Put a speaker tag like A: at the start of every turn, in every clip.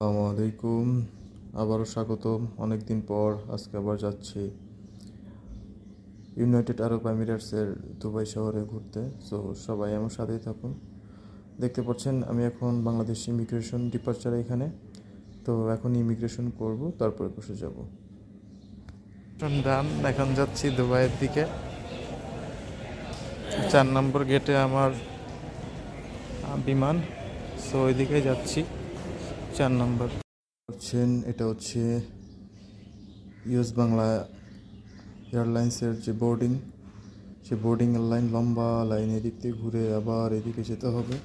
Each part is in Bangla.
A: আসসালামু আলাইকুম। আবারও স্বাগতম। অনেকদিন পর আজকে আবার যাচ্ছি ইউনাইটেড আরব এমিরেটসের দুবাই শহরে ঘুরতে। সো সবাই আমার সাথেই থাকুন। দেখতে পাচ্ছেন, আমি এখন বাংলাদেশ ইমিগ্রেশন ডিপার্চারে এখানে। তো, এখন ইমিগ্রেশন করব, তারপরে বসে যাব। ডান এখন যাচ্ছি দুবাইয়ের দিকে। চার নম্বর গেটে আমার বিমান। সো ওইদিকে যাচ্ছি। চার নম্বর। হচ্ছেন এটা হচ্ছে ইউএস বাংলা এয়ারলাইন্সের যে বোর্ডিং সে বোর্ডিং লাইন লম্বা লাইন এদিক থেকে ঘুরে আবার এদিকে যেতে হবে।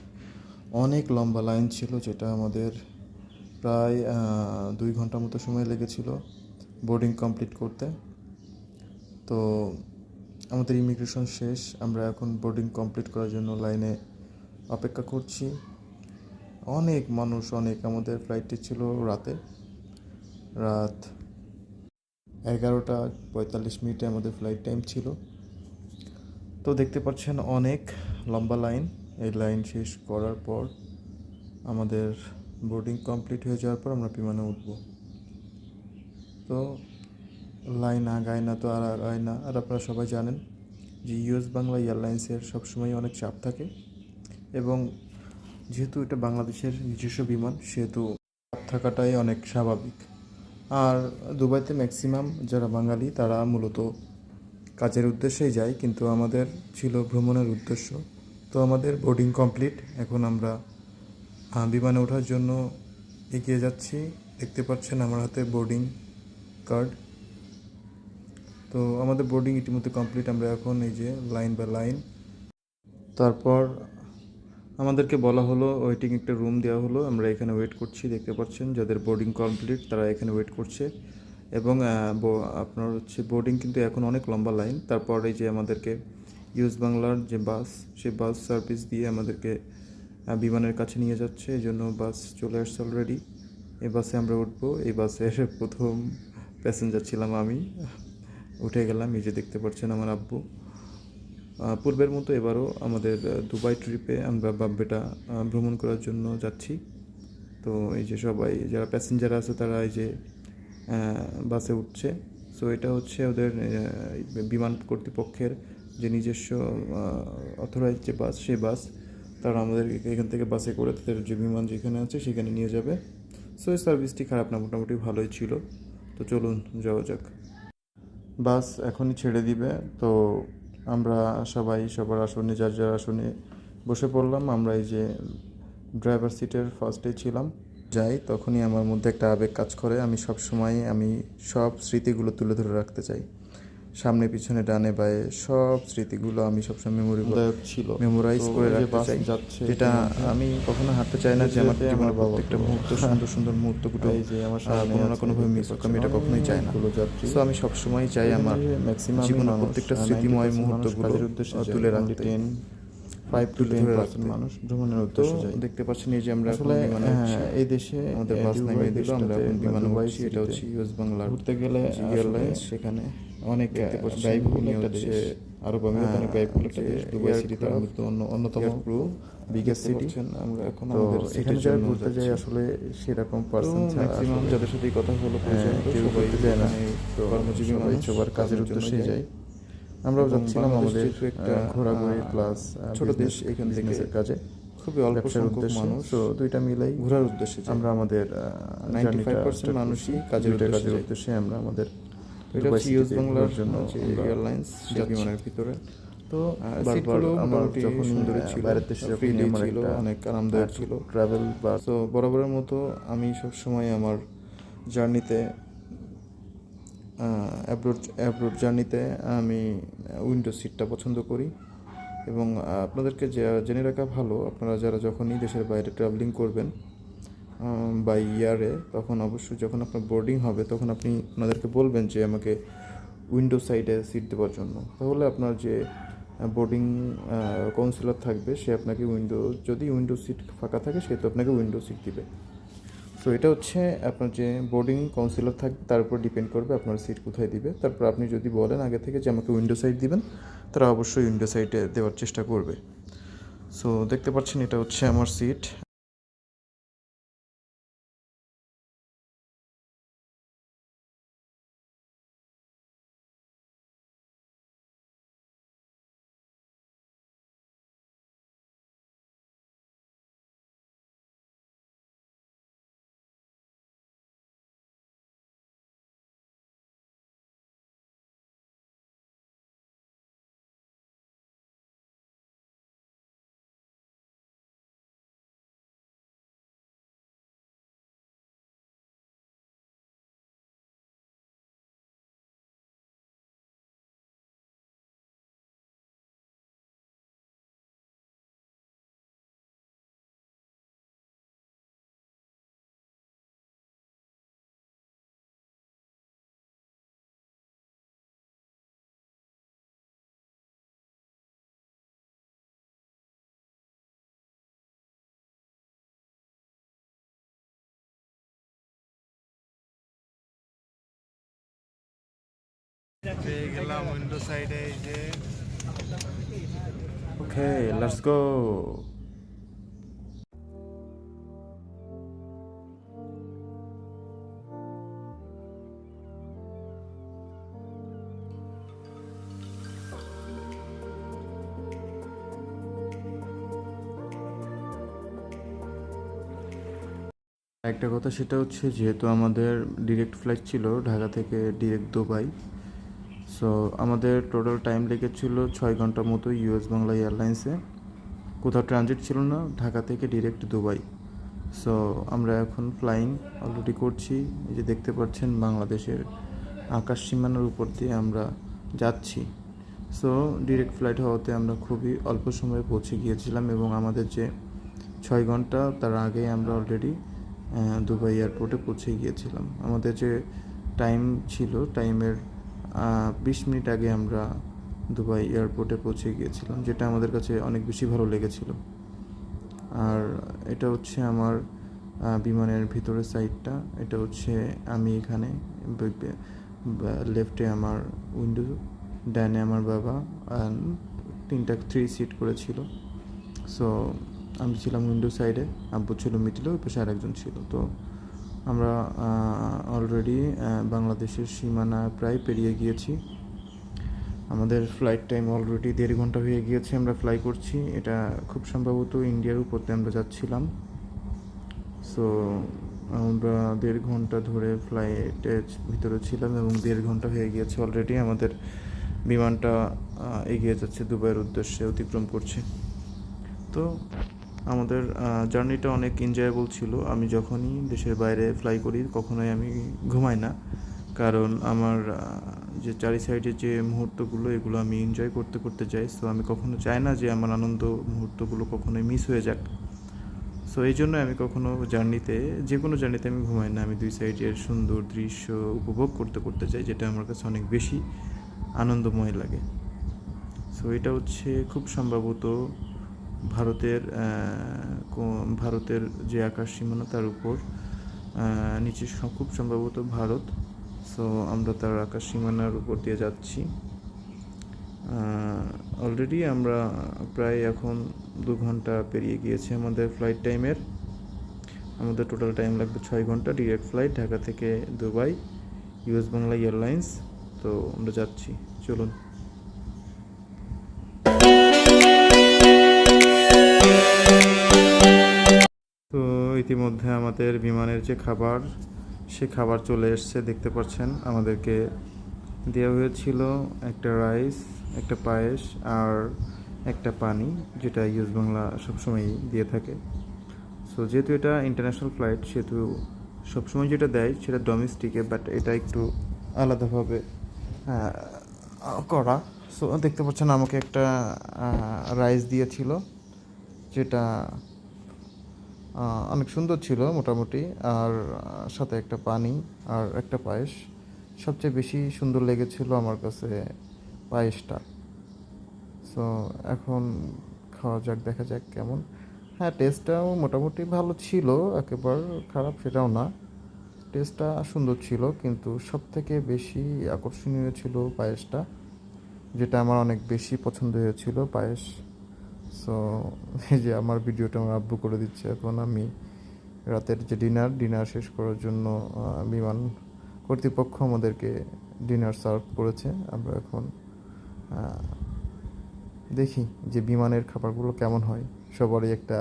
A: অনেক লম্বা লাইন ছিল যেটা আমাদের প্রায় দুই ঘণ্টা মতো সময় লেগেছিল বোর্ডিং কমপ্লিট করতে। তো আমাদের ইমিগ্রেশন শেষ, আমরা এখন বোর্ডিং কমপ্লিট করার জন্য লাইনে অপেক্ষা করছি। অনেক মানুষ, অনেক আমাদের ফ্লাইটটি ছিল রাতে। রাত এগারোটা পঁয়তাল্লিশ মিনিটে আমাদের ফ্লাইট টাইম ছিল। তো দেখতে পাচ্ছেন অনেক লম্বা লাইন এই লাইন শেষ করার পর আমাদের বোর্ডিং কমপ্লিট হয়ে যাওয়ার পর আমরা বিমানে উঠব। তো লাইন আগায় না, তো আর আগায় না। আর আপনারা সবাই জানেন যে ইউএস বাংলা এয়ারলাইন্সের সবসময় অনেক চাপ থাকে এবং যেহেতু এটা বাংলাদেশের নিজস্ব বিমান, সেহেতু থাকাটাই অনেক স্বাভাবিক। আর দুবাইতে ম্যাক্সিমাম যারা বাঙালি, তারা মূলত কাজের উদ্দেশ্যেই যায়, কিন্তু আমাদের ছিল ভ্রমণের উদ্দেশ্য। তো আমাদের বোর্ডিং কমপ্লিট এখন আমরা বিমানে ওঠার জন্য এগিয়ে যাচ্ছি। দেখতে পাচ্ছেন আমার হাতে বোর্ডিং কার্ড তো আমাদের বোর্ডিং ইতিমধ্যে কমপ্লিট আমরা এখন এই যে লাইন বাই লাইন তারপর আমাদেরকে বলা হলো ওয়েটিং একটা রুম দেওয়া হলো। আমরা এখানে ওয়েট করছি, দেখতে পাচ্ছেন যাদের বোর্ডিং কমপ্লিট তারা এখানে ওয়েট করছে। এবং আপনার হচ্ছে বোর্ডিং কিন্তু এখন অনেক লম্বা লাইন তারপর যে আমাদেরকে ইউজ বাংলার যে বাস সে বাস সার্ভিস দিয়ে আমাদেরকে বিমানের কাছে নিয়ে যাচ্ছে। এই জন্য বাস চলে আসছে অলরেডি এই বাসে আমরা উঠবো। এই বাসের প্রথম প্যাসেঞ্জার ছিলাম আমি। উঠে গেলাম। এই যে দেখতে পাচ্ছেন আমার আব্বু। পূর্বের মতো এবারও আমাদের দুবাই ট্রিপে আমরা বাব্বেটা ভ্রমণ করার জন্য যাচ্ছি। তো এই যে সবাই, যারা প্যাসেঞ্জার আছে তারা এই যে বাসে উঠছে। সো এটা হচ্ছে ওদের বিমান কর্তৃপক্ষের যে নিজস্ব অথরাইজ যে বাস সেই বাস, তারা আমাদের এখান থেকে বাসে করে তাদের যে বিমান যেখানে আছে সেখানে নিয়ে যাবে। সো এই সার্ভিসটি খারাপ না, মোটামুটি ভালোই ছিল। তো চলুন, যাওয়া যাক। বাস এখনই ছেড়ে দিবে। তো আমরা সবাই, সবার আসনে, যার যার আসনে বসে পড়লাম। আমরা এই যে ড্রাইভার সিটের ফার্স্টে ছিলাম। যাই, তখনই আমার মধ্যে একটা আবেগ কাজ করে। আমি সব সময় আমি সব স্মৃতিগুলো তুলে ধরে রাখতে চাই। সামনে পিছনে ডানে বায়ে সব স্মৃতিগুলো আমি সবসময় মেমোরি ছিল। মেমোরাইজ করে রাখতে চাই। যেটা আমি কখনো হাঁটতে চাই না যে আমার জীবনের প্রত্যেকটা মুহূর্ত সুন্দর সুন্দর মুহূর্তগুলো এই যে আমার কোনো না কোনোভাবে মিস হোক আমি এটা কখনোই চাই না। তো আমি সবসময় চাই আমার ম্যাক্সিমাম জীবনের প্রত্যেকটা স্মৃতিময় মুহূর্ত মুহূর্তগুলো তুলে রাখতে টু টেন পার্সেন্ট মানুষ ভ্রমণের উদ্দেশ্যে যায়। দেখতে পাচ্ছেন এই যে আমরা আসলে এই দেশে আমাদের বাস নামিয়ে দিল আমরা বিমান উঠছি এটা হচ্ছে ইউএস বাংলা ঘুরতে গেলে এয়ারলাইন্স সেখানে। অনেক ব্যয়বহুল হচ্ছে আরব আমিরাত অনেক ব্যয়বহুল একটা দেশ দুবাই সিটি তার মধ্যে অন্য অন্যতম বিগেস্ট সিটি আমরা এখন আমাদের এখানে যারা ঘুরতে যাই আসলে সেরকম পার্সন ম্যাক্সিমাম যাদের সাথে কথা হলো কেউ ঘুরতে যায় না তো কর্মজীবী মানুষ সবার কাজের উদ্দেশ্যে যায়। আমরাও যাচ্ছিলাম আমাদের একটা ঘোরাঘুরি প্লাস ছোট দেশ এখান থেকে কাজে খুবই অল্প সংখ্যক মানুষ তো দুইটা মিলাই ঘোরার উদ্দেশ্যে আমরা আমাদের নাইনটি ফাইভ পার্সেন্ট মানুষই কাজের কাজের উদ্দেশ্যে আমরা আমাদের এটা হচ্ছে ইউজ বাংলার জন্য যে এয়ারলাইন্স বিমানের ভিতরে তো সিটগুলো সুন্দরী ছিল অনেক আরামদায়ক ছিল ট্রাভেল বা তো বরাবরের মতো আমি সব সময় আমার জার্নিতে অ্যাব্রোড অ্যাব্রোড জার্নিতে আমি উইন্ডো সিটটা পছন্দ করি। এবং আপনাদেরকে জেনে রাখা ভালো আপনারা যারা যখনই দেশের বাইরে ট্রাভেলিং করবেন বাই ইয়ারে, তখন অবশ্যই যখন আপনার বোর্ডিং হবে, তখন আপনি ওনাদেরকে বলবেন যে আমাকে উইন্ডো সাইডে সিট দেওয়ার জন্য। তাহলে আপনার যে বোর্ডিং কাউন্সিলর থাকবে, সে আপনাকে উইন্ডো যদি উইন্ডো সিট ফাঁকা থাকে, সে তো আপনাকে উইন্ডো সিট দিবে। সো এটা হচ্ছে আপনার যে বোর্ডিং কাউন্সিলর থাকবে তার উপর ডিপেন্ড করবে আপনার সিট কোথায় দিবে। তারপর আপনি যদি বলেন আগে থেকে যে আমাকে উইন্ডো সাইড দিবেন, তারা অবশ্যই উইন্ডো সাইডে দেওয়ার চেষ্টা করবে। সো দেখতে পাচ্ছেন এটা হচ্ছে আমার সিট ওকে একটা কথা সেটা হচ্ছে যেহেতু আমাদের ডিরেক্ট ফ্লাইট ছিল ঢাকা থেকে ডিরেক্ট দুবাই সো আমাদের টোটাল টাইম লেগেছিল ছয় ঘণ্টার মতো ইউএস বাংলা এয়ারলাইন্সে কোথাও ট্রানজিট ছিল না, ঢাকা থেকে ডিরেক্ট দুবাই। সো আমরা এখন ফ্লাইং অলরেডি করছি। এই যে দেখতে পাচ্ছেন বাংলাদেশের আকাশ সীমানার উপর দিয়ে আমরা যাচ্ছি। সো ডিরেক্ট ফ্লাইট হওয়াতে আমরা খুবই অল্প সময়ে পৌঁছে গিয়েছিলাম এবং আমাদের যে ছয় ঘণ্টা, তার আগেই আমরা অলরেডি দুবাই এয়ারপোর্টে পৌঁছে গিয়েছিলাম। আমাদের যে টাইম ছিল টাইমের বিশ মিনিট আগে আমরা দুবাই এয়ারপোর্টে পৌঁছে গিয়েছিলাম, যেটা আমাদের কাছে অনেক বেশি ভালো লেগেছিল। আর এটা হচ্ছে আমার বিমানের ভিতরের সাইডটা। এটা হচ্ছে আমি এখানে লেফটে আমার উইন্ডো, ডানে আমার বাবা তিনটা থ্রি সিট করেছিল। সো আমি ছিলাম উইন্ডো সাইডে, আব্বু ছিল ওই পাশে আরেকজন ছিল। তো আমরা অলরেডি বাংলাদেশের সীমানা প্রায় পেরিয়ে গিয়েছি। আমাদের ফ্লাইট টাইম অলরেডি দেড় ঘণ্টা হয়ে গিয়েছে, আমরা ফ্লাই করছি। এটা খুব সম্ভবত ইন্ডিয়ার উপর দিয়ে আমরা যাচ্ছিলাম। সো আমরা দেড় ঘণ্টা ধরে ফ্লাইটের ভিতরে ছিলাম এবং দেড় ঘণ্টা হয়ে গিয়েছে অলরেডি আমাদের বিমানটা এগিয়ে যাচ্ছে দুবাইয়ের উদ্দেশ্যে অতিক্রম করছে। তো আমাদের জার্নিটা অনেক এনজয়েবল ছিল। আমি যখনই দেশের বাইরে ফ্লাই করি, কখনোই আমি ঘুমাই না। কারণ আমার যে চারি সাইডে যে মুহূর্তগুলো, এগুলো আমি এনজয় করতে করতে যাই। সো আমি কখনো চাই না যে আমার আনন্দ মুহূর্তগুলো কখনোই মিস হয়ে যাক। সো এই জন্য আমি কখনো জার্নিতে যে কোনো জার্নিতে আমি ঘুমাই না। আমি দুই সাইডের সুন্দর দৃশ্য উপভোগ করতে করতে যাই, যেটা আমার কাছে অনেক বেশি আনন্দময় লাগে। সো এটা হচ্ছে খুব সম্ভবত ভারতের ভারতের যে আকাশ সীমানা তার উপর নিচে খুব সম্ভবত ভারত। সো আমরা তার আকাশ সীমানার উপর দিয়ে যাচ্ছি। অলরেডি আমরা প্রায় এখন দু ঘণ্টা পেরিয়ে গিয়েছে আমাদের ফ্লাইট টাইমের আমাদের টোটাল টাইম লাগবে ছয় ঘণ্টা ডিরেক্ট ফ্লাইট ঢাকা থেকে দুবাই ইউএস বাংলা এয়ারলাইন্স তো, আমরা যাচ্ছি। চলুন। ইতিমধ্যে আমাদের বিমানের যে খাবার, সে খাবার চলে এসছে, দেখতে পাচ্ছেন। আমাদেরকে দেওয়া হয়েছিল একটা রাইস, একটা পায়েস আর একটা পানি, যেটা ইউজ বাংলা সবসময়ই দিয়ে থাকে। সো যেহেতু এটা ইন্টারন্যাশনাল ফ্লাইট সেহেতু সবসময় যেটা দেয় সেটা ডোমেস্টিকে বাট এটা একটু আলাদাভাবে করা। সো দেখতে পাচ্ছেন আমাকে একটা রাইস দিয়েছিল, যেটা অনেক সুন্দর ছিল মোটামুটি, আর সাথে একটা পানি আর একটা পায়েস। সবচেয়ে বেশি সুন্দর লেগেছিল আমার কাছে পায়েসটা। সো এখন খাওয়া যাক, দেখা যাক কেমন। হ্যাঁ টেস্টটাও মোটামুটি ভালো ছিল, একেবারে খারাপ সেটাও না। টেস্টটা সুন্দর ছিল, কিন্তু সব থেকে বেশি আকর্ষণীয় ছিল পায়েসটা, যেটা আমার অনেক বেশি পছন্দ হয়েছিল, পায়েস। সো এই যে আমার ভিডিওটা আমার আব্বু করে দিচ্ছে। এখন আমি রাতের যে ডিনার ডিনার শেষ করার জন্য বিমান কর্তৃপক্ষ আমাদেরকে ডিনার সার্ভ করেছে। আমরা এখন দেখি যে বিমানের খাবারগুলো কেমন হয়। সবারই একটা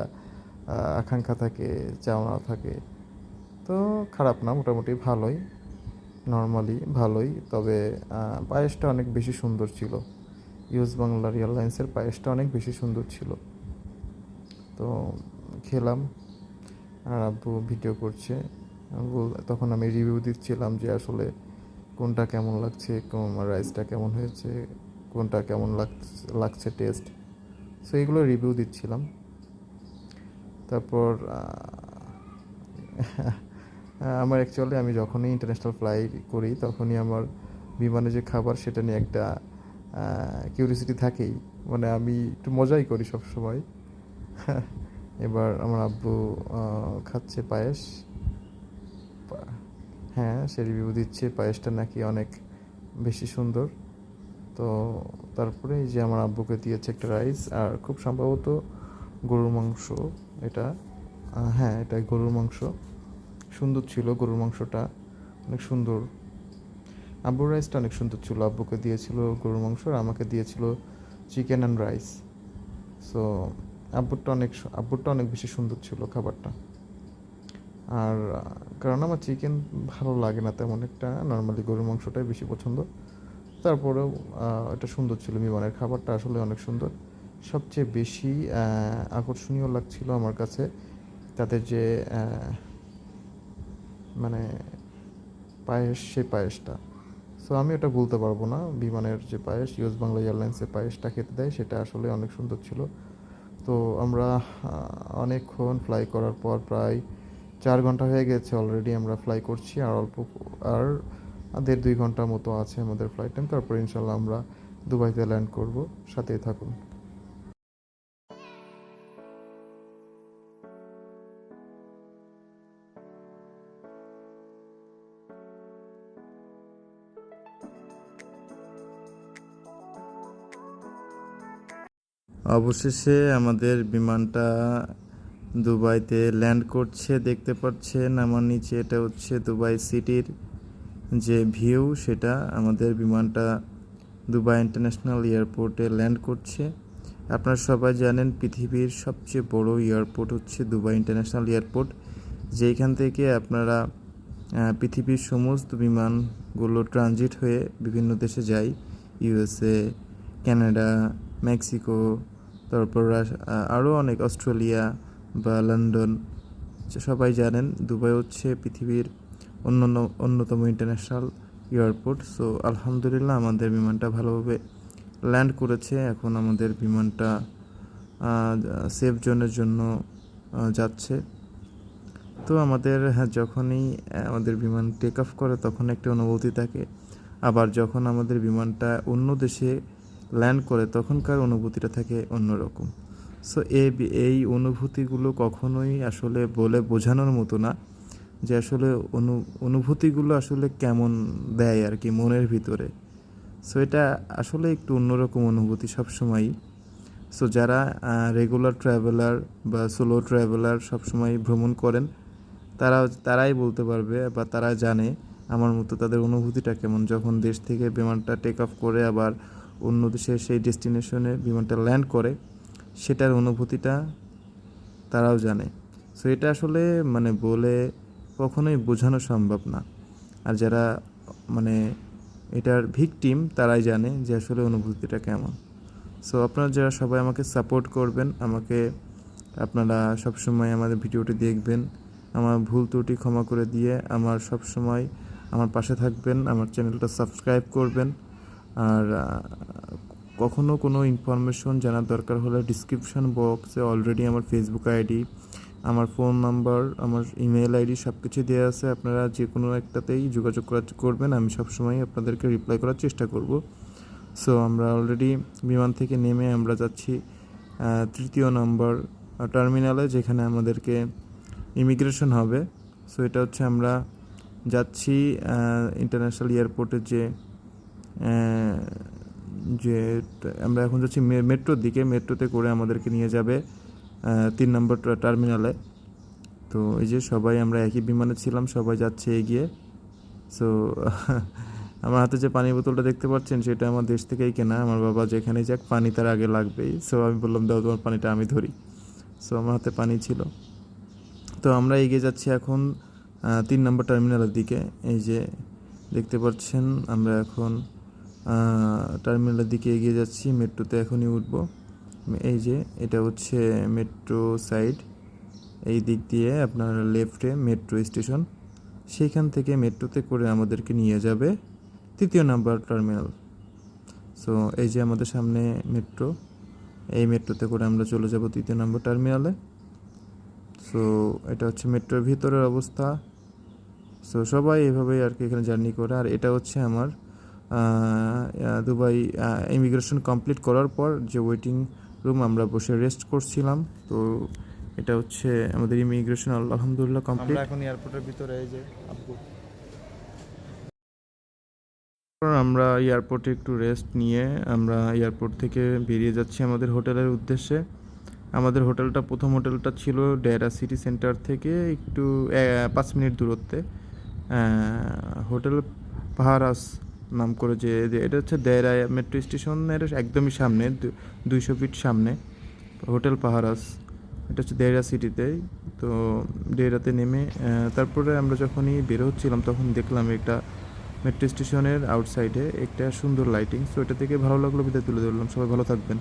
A: আকাঙ্ক্ষা থাকে চাওয়া থাকে। তো খারাপ না, মোটামুটি ভালোই। নর্মালি ভালোই, তবে পায়েসটা অনেক বেশি সুন্দর ছিল। ইউএস বাংলার এয়ারলাইন্সের পায়েসটা অনেক বেশি সুন্দর ছিল। তো খেলাম। আর আব্বু ভিডিও করছে। তখন আমি রিভিউ দিচ্ছিলাম যে আসলে কোনটা কেমন লাগছে রাইসটা কেমন হয়েছে, কোনটা কেমন লাগ- লাগছে টেস্ট সো এগুলো রিভিউ দিচ্ছিলাম। তারপর আমার অ্যাকচুয়ালি আমি যখনই ইন্টারন্যাশনাল ফ্লাইট করি, তখনই আমার বিমানে যে খাবার, সেটা নিয়ে একটা কিউরিয়াসিটি থাকেই। মানে আমি একটু মজাই করি সব সময় এবার আমার আব্বু খাচ্ছে পায়েস। হ্যাঁ সে রিভিউ দিচ্ছে পায়েসটা নাকি অনেক বেশি সুন্দর। তো তারপরে এই যে আমার আব্বুকে দিয়েছে একটা রাইস আর খুব সম্ভবত গরুর মাংস এটা। হ্যাঁ এটা গরুর মাংস। সুন্দর ছিল গরুর মাংসটা। অনেক সুন্দর। আব্বুর রাইসটা অনেক সুন্দর ছিল। আব্বুকে দিয়েছিল গরুর মাংস আর আমাকে দিয়েছিল চিকেন অ্যান্ড রাইস সো আব্বুরটা অনেক আব্বুরটা অনেক বেশি সুন্দর ছিল খাবারটা। আর, কারণ আমার চিকেন ভালো লাগে না তেমন একটা। নর্মালি গরুর মাংসটাই বেশি পছন্দ। তারপরেও এটা সুন্দর ছিল বিমানের খাবারটা আসলে অনেক সুন্দর। সবচেয়ে বেশি আকর্ষণীয় লাগছিল আমার কাছে তাদের যে মানে পায়েস, সেই পায়েসটা। সো আমি ওটা বলতে পারব না। বিমানের যে পায়েস ইউএস বাংলা এয়ারলাইন্সের পায়েসটা খেতে দেয়, সেটা আসলে অনেক সুন্দর ছিল। তো আমরা অনেকক্ষণ ফ্লাই করার পর প্রায় চার ঘণ্টা হয়ে গেছে অলরেডি আমরা ফ্লাই করছি। আর অল্প, আর দেড় দুই ঘণ্টার মতো আছে আমাদের ফ্লাইট টাইম তারপর ইনশাল্লাহ আমরা দুবাইতে ল্যান্ড করব। সাথেই থাকুন। অবশেষে আমাদের বিমানটা দুবাইতে ল্যান্ড করছে, দেখতে পাচ্ছেন আমার নিচে এটা হচ্ছে দুবাই সিটির যে ভিউ, সেটা আমাদের বিমানটা দুবাই ইন্টারন্যাশনাল এয়ারপোর্টে ল্যান্ড করছে। আপনারা সবাই জানেন পৃথিবীর সবচেয়ে বড় এয়ারপোর্ট হচ্ছে দুবাই ইন্টারন্যাশনাল এয়ারপোর্ট যেখান থেকে আপনারা পৃথিবীর সমস্ত বিমানগুলো ট্রানজিট হয়ে বিভিন্ন দেশে যায়, ইউএসএ, কানাডা, মেক্সিকো তারপর আরও অনেক অস্ট্রেলিয়া বা লন্ডন সবাই জানেন দুবাই হচ্ছে পৃথিবীর অন্য অন্যতম ইন্টারন্যাশনাল এয়ারপোর্ট সো আলহামদুলিল্লাহ আমাদের বিমানটা ভালোভাবে ল্যান্ড করেছে। এখন আমাদের বিমানটা সেফ জোনের জন্য যাচ্ছে। তো আমাদের হ্যাঁ, যখনই আমাদের বিমান টেক অফ করে তখন একটা অনুভূতি থাকে। আবার যখন আমাদের বিমানটা অন্য দেশে ল্যান্ড করে তখনকার অনুভূতিটা থাকে অন্যরকম। সো এই অনুভূতিগুলো কখনোই আসলে বলে বোঝানোর মতো না যে আসলে অনু, অনুভূতিগুলো আসলে কেমন দেয় আর কি মনের ভিতরে। সো এটা আসলে একটু অন্যরকম অনুভূতি সবসময়ই। সো যারা রেগুলার ট্রাভেলার বা সোলো ট্রাভেলার সবসময় ভ্রমণ করেন তারা তারাই বলতে পারবে বা তারা জানে আমার মতো তাদের অনুভূতিটা কেমন। যখন দেশ থেকে বিমানটা টেক অফ করে আবার অন্য দেশের সেই ডেস্টিনেশনে বিমানটা ল্যান্ড করে, সেটার অনুভূতিটা তারাও জানে। সো এটা আসলে মানে বলে কখনোই বোঝানো সম্ভব না। আর যারা মানে এটার ভিকটিম, তারাই জানে যে আসলে অনুভূতিটা কেমন। সো আপনারা যারা সবাই আমাকে সাপোর্ট করবেন, আমাকে আপনারা সবসময় আমাদের ভিডিওটি দেখবেন, আমার ভুল ত্রুটি ক্ষমা করে দিয়ে আমার সব সময় আমার পাশে থাকবেন, আমার চ্যানেলটা সাবস্ক্রাইব করবেন। আর আহ, কখনো কোনো ইনফরমেশন জানার দরকার হলে ডিসক্রিপশন বক্সে অলরেডি আমার ফেসবুক আইডি আমার ফোন নাম্বার আমার ইমেল আইডি সব কিছু দেওয়া আছে। আপনারা যে কোনো একটাতেই যোগাযোগ করা করবেন। আমি সবসময় আপনাদেরকে রিপ্লাই করার চেষ্টা করব। সো আমরা অলরেডি বিমান থেকে নেমে আমরা যাচ্ছি তৃতীয় নম্বর টার্মিনালে যেখানে আমাদেরকে ইমিগ্রেশন হবে। সো এটা হচ্ছে আমরা যাচ্ছি ইন্টারন্যাশনাল এয়ারপোর্টের যে যে আমরা এখন যাচ্ছি মেট্রোর দিকে। মেট্রোতে করে আমাদেরকে নিয়ে যাবে তিন নম্বর টার্মিনালে। তো এই যে সবাই আমরা একই বিমানে ছিলাম, সবাই যাচ্ছে এগিয়ে। সো আমার হাতে যে পানির বোতলটা দেখতে পাচ্ছেন, সেটা আমার দেশ থেকেই কেনা। আমার বাবা যেখানেই যাক, পানি তার আগে লাগবেই। সো আমি বললাম, দাও তোমার পানিটা, আমি ধরি। সো আমার হাতে পানি ছিল। তো আমরা এগিয়ে যাচ্ছি এখন তিন নম্বর টার্মিনালের দিকে। এই যে দেখতে পাচ্ছেন, আমরা এখন টার্মিনালের দিকে এগিয়ে যাচ্ছি, মেট্রোতে এখনই উঠব। এই যে, এটা হচ্ছে মেট্রো সাইড। এই দিক দিয়ে আপনার লেফটে মেট্রো স্টেশন। সেইখান থেকে মেট্রোতে করে আমাদেরকে নিয়ে যাবে তৃতীয় নাম্বার টার্মিনাল। সো এই যে আমাদের সামনে মেট্রো, এই মেট্রোতে করে আমরা চলে যাব তৃতীয় নম্বর টার্মিনালে। সো এটা হচ্ছে মেট্রোর ভিতরের অবস্থা। সো সবাই এভাবেই আর কি এখানে জার্নি করে। আর এটা হচ্ছে আমার দুবাই ইমিগ্রেশন কমপ্লিট করার পর যে ওয়েটিং রুম আমরা বসে রেস্ট করছিলাম তো এটা হচ্ছে আমাদের ইমিগ্রেশন আলহামদুলিল্লাহ কমপ্লিট
B: এখন এয়ারপোর্টের ভিতরে এই যে
A: আমরা এয়ারপোর্টে একটু রেস্ট নিয়ে আমরা এয়ারপোর্ট থেকে বেরিয়ে যাচ্ছি আমাদের হোটেলের উদ্দেশ্যে। আমাদের হোটেলটা প্রথম হোটেলটা ছিল ডেরা সিটি সেন্টার থেকে একটু পাঁচ মিনিট দূরত্বে। হোটেল পাহারাস নাম করে যে এটা হচ্ছে দেয়রা মেট্রো স্টেশনের একদমই সামনে দুইশো ফিট সামনে, হোটেল পাহারাস। এটা হচ্ছে দেয়রা সিটিতে। তো ডেরাতে নেমে তারপরে আমরা যখনই বের হচ্ছিলাম, তখন দেখলাম একটা মেট্রো স্টেশনের আউটসাইডে একটা সুন্দর লাইটিং সো এটা থেকে ভালো লাগল, বিদায় তুলে ধরলাম। সবাই ভালো থাকবেন।